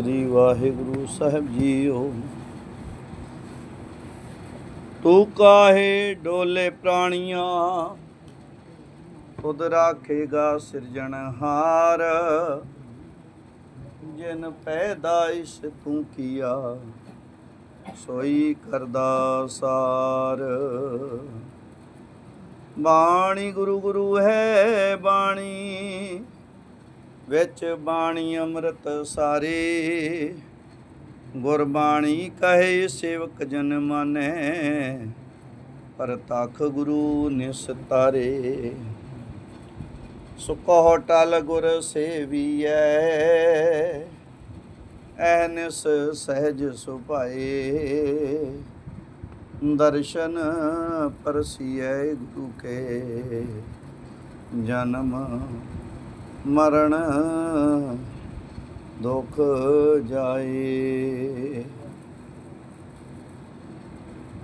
ਸ੍ਰੀ ਵਾਹਿਗੁਰੂ ਸਾਹਿਬ JIO. ਤੂੰ ਕਾਹੇ ਡੋਲੇ ਪ੍ਰਾਣੀਆਂ? ਖੁਦ ਰਾਖੇਗਾ ਸਿਰਜਣਹਾਰ ਜਿਨ ਪੈਦਾਇਸ਼ ਤੂੰ ਕੀਆ ਸੋਈ ਕਰਦਾ ਸਾਰ। ਬਾਣੀ ਗੁਰੂ ਗੁਰੂ ਹੈ ਬਾਣੀ ਵਿੱਚ ਬਾਣੀ ਅੰਮ੍ਰਿਤ ਸਾਰੇ। ਗੁਰਬਾਣੀ ਕਹੇ, ਸੇਵਕ ਜਨ ਮਾਨੈ, ਪਰ ਤਖ ਗੁਰੂ ਨਿਸਤਾਰੇ ਸੁਕੋ ਟਲ ਗੁਰ ਸੇਵੀਐ ਐਨਸ ਸਹਿਜ ਸੁਭਾਏ। ਦਰਸ਼ਨ ਪਰਸੀਐ ਗੁਰੂ ਕੇ ਜਨਮ ਮਰਨ ਦੁਖ ਜਾਏ।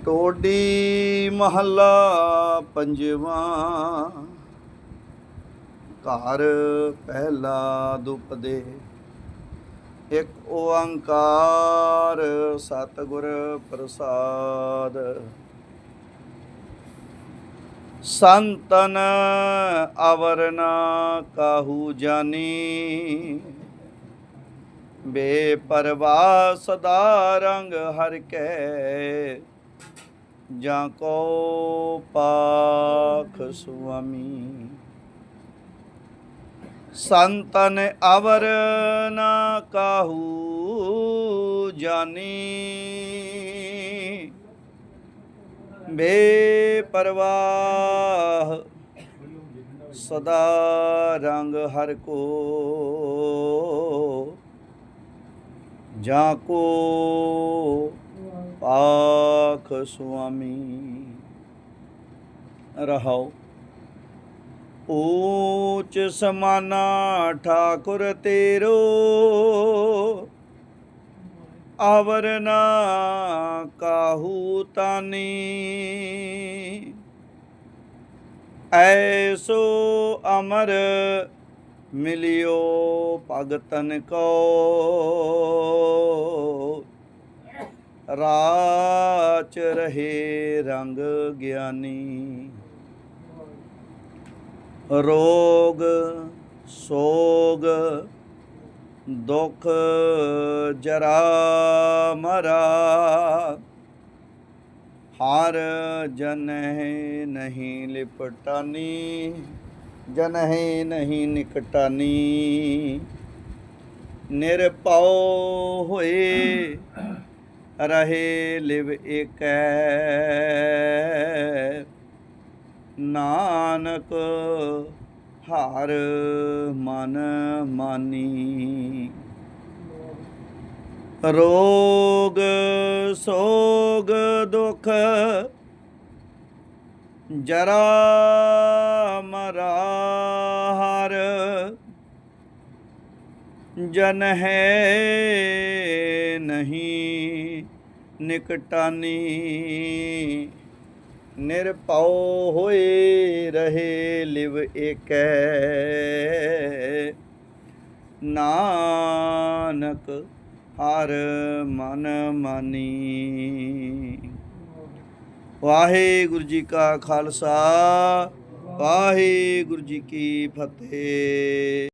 ਟੋਡੀ ਮਹੱਲਾ ਪੰਜਵਾਂ ਘਰ ਪਹਿਲਾ ਦੁਪਦੇ। ਇੱਕ ਓੰਕਾਰ ਸਤਿਗੁਰ ਪ੍ਰਸਾਦ। ਸੰਤਨ ਅਵਰਨਾ ਕਾਹੂ ਜਾਨੀ। ਬੇਪਰਵਾਹ ਸਦਾ ਰੰਗ ਹਰ ਕੈ, ਜਾਂ ਕੋ ਪਾਖ ਸੁਆਮੀ। ਸੰਤਨ ਅਵਰ ਨਾ ਕਾਹੂ ਜਾਨੀ। ਬੇਪਰਵਾਹ। ਸਦਾ ਰੰਗ ਹਰ ਕੋ। ਜਾਂ ਕੋ ਪਾਖ ਸੁਆਮੀ ਰਹਾਓ। ਊਚ ਸਮਾਨਾ ਠਾਕੁਰ ਤੇਰੋ। ਆਵਰਨਾ ਕਾਹੂ ਤਾਨੀ। ਐਸੋ ਅਮਰ ਮਿਲਿਓ ਭਗਤਨ ਕੋ। ਰਾਚ ਰਹੇ ਰੰਗ ਗਿਆਨੀ। ਰੋਗ ਸੋਗ ਦੁਖ ਜਰਾ ਮਰਾ। ਹਾਰ ਜਨ ਨਹੀਂ ਲਿਪਟਾਨੀ, ਜਨਹਿ ਨਹੀਂ ਨਿਕਟਾਨੀ। ਨਿਰਪਉ ਹੋਏ ਰਹੇ ਲਿਵ ਏਕੈ। ਨਾਨਕ ਹਾਰ ਮਨ ਮਾਨੀ। ਰੋਗ ਸੋਗ ਦੁਖ ਜਰਾ ਮਰਾ ਹਰ। ਜਨ ਹੈ ਨਹੀਂ ਨਿਕਟਾਨੀ। ਨਿਰਭਉ ਹੋਏ ਰਹੇ ਲਿਵ ਏਕੈ। ਨਾਨਕ ਹਰ ਮਨ ਮਾਨੀ। ਵਾਹਿਗੁਰੂ ਜੀ ਕਾ ਖਾਲਸਾ, ਵਾਹਿਗੁਰੂ ਜੀ ਕੀ ਫਤਿਹ।